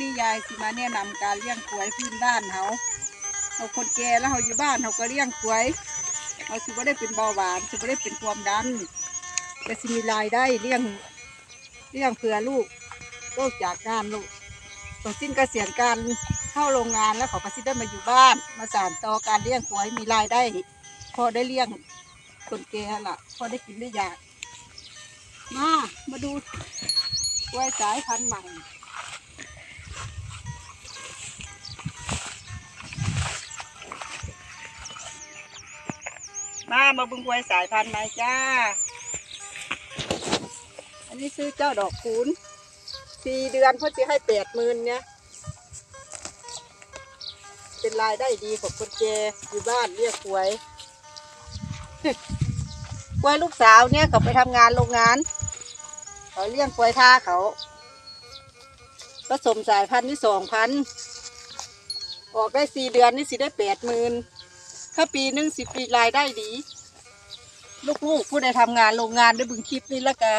นี่ยายสิมาแนะนำการเลี้ยงกล้วยพื้นบ้านเขาเขาคนแก่แล้วเขาอยู่บ้านเขาก็เลี้ยงกล้วยเขาสิบ่ได้เป็นเบาหวานสิบ่ได้เป็นความดันแต่สิมีรายได้เลี้ยงเลี้ยงเผื่อลูกโลกจากงานลูกตอนสิ้นเกษียณการเข้าโรงงานแล้วเขาก็สิได้มาอยู่บ้าน มาสานต่อการเลี้ยงกล้วยมีรายได้พอได้เลี้ยงคนแก่ละพอได้กินได้อยากมามาดูกล้วยสายพันธุ์ใหม่ มามาเบึงกวยสายพันธุ์ใหม่จ้า อันนี้ซื้อเจ้าดอกคูณสี่เดือนเพื่อจะให้แปดหมื่นเนี่ย เป็นรายได้ดีของคนแกอยู่บ้านเรียกกวยกวยลูกสาวเนี่ยเขาไปทำงานโรงงาน เขาเลี้ยงกวยท่าเขาผสมสายพันธุ์ที่สองพันออกได้สี่เดือนนี่สิได้แปดหมื่น ถ้าปีหนึ่งสิบปีรายได้ดี ลูกๆผู้ใดทำงานโรงงานได้บึงคลิปนี้แล้วก็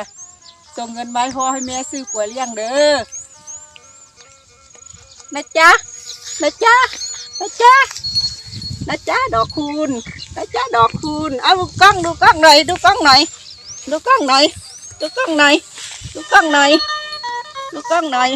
ส่งเงินมาให้พ่อให้แม่ซื้อกล้วยเลี้ยงเด้อนะจ๊ะนะจ๊ะนะจ๊ะนะจ๊ะดอกคูณนะจ๊ะดอกคูณเอาดูกล้องดูกล้องหน่อยดูกล้องหน่อยดูกล้องหน่อยดูกล้องหน่อยดูกล้องหน่อยดูกล้องหน่อย